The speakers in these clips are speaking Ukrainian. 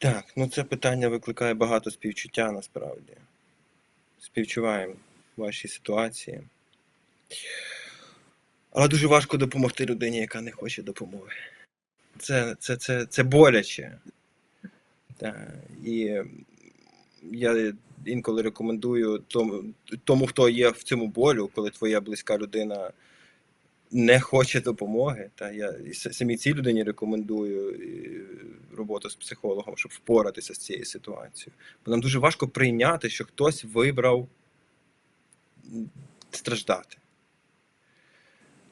Так, ну це питання викликає багато співчуття насправді. Співчуваємо вашій ситуації. Але дуже важко допомогти людині, яка не хоче допомоги. Це, це, це, це боляче. Так. І я інколи рекомендую тому, тому, хто є в цьому болю, коли твоя близька людина не хоче допомоги. Та я і с- цій людині рекомендую роботу з психологом, щоб впоратися з цією ситуацією. Бо нам дуже важко прийняти, що хтось вибрав страждати.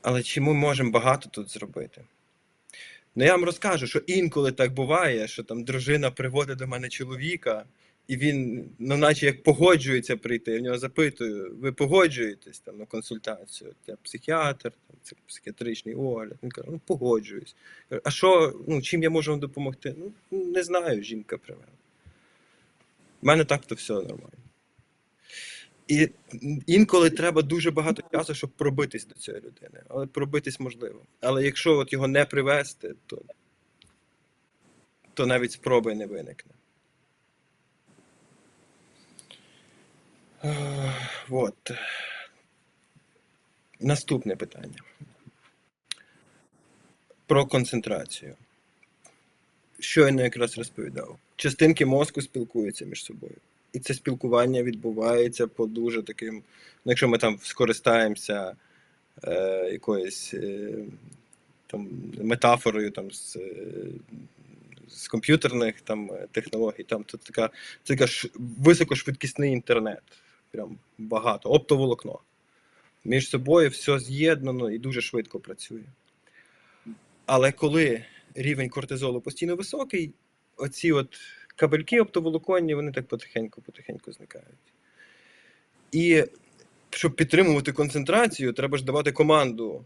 Але чи ми можемо багато тут зробити? Ну, я вам розкажу, що інколи так буває, що там дружина приводить до мене чоловіка, і він, ну, наче як погоджується прийти, я в нього запитую, ви погоджуєтесь там на консультацію? Я психіатр, там, це психіатричний огляд. Він каже, ну погоджуюсь. А що, ну, чим я можу вам допомогти? Ну, не знаю, жінка привела. У мене так то все нормально. І інколи треба дуже багато часу, щоб пробитись до цієї людини. Але пробитись можливо. Але якщо от його не привести, то, то навіть спроби не виникне. От. Наступне питання. Про концентрацію. Щойно якраз розповідав. Частинки мозку спілкуються між собою. І це спілкування відбувається по дуже таким. Ну, якщо ми там скористаємося е, якоюсь е, там, метафорою там, з, е, з комп'ютерних там, е, технологій, там то така, це така високошвидкісний інтернет. Прям багато, оптоволокно. Між собою все з'єднано і дуже швидко працює. Але коли рівень кортизолу постійно високий, оці от кабельки оптоволоконні, вони так потихеньку-потихеньку зникають. І щоб підтримувати концентрацію, треба ж давати команду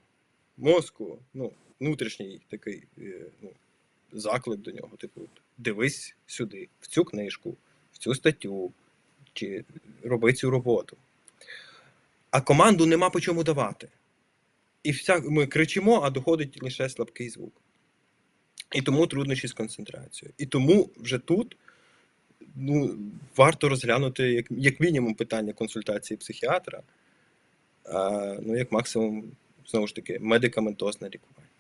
мозку, ну, внутрішній такий е, ну, заклик до нього. Типу, дивись сюди, в цю книжку, в цю статтю, чи роби цю роботу. А команду нема по чому давати. І вся, ми кричимо, а доходить лише слабкий звук. І тому труднощі з концентрацією. І тому вже тут ну, варто розглянути як, як мінімум питання консультації психіатра, а, ну, як максимум, знову ж таки, медикаментозне лікування.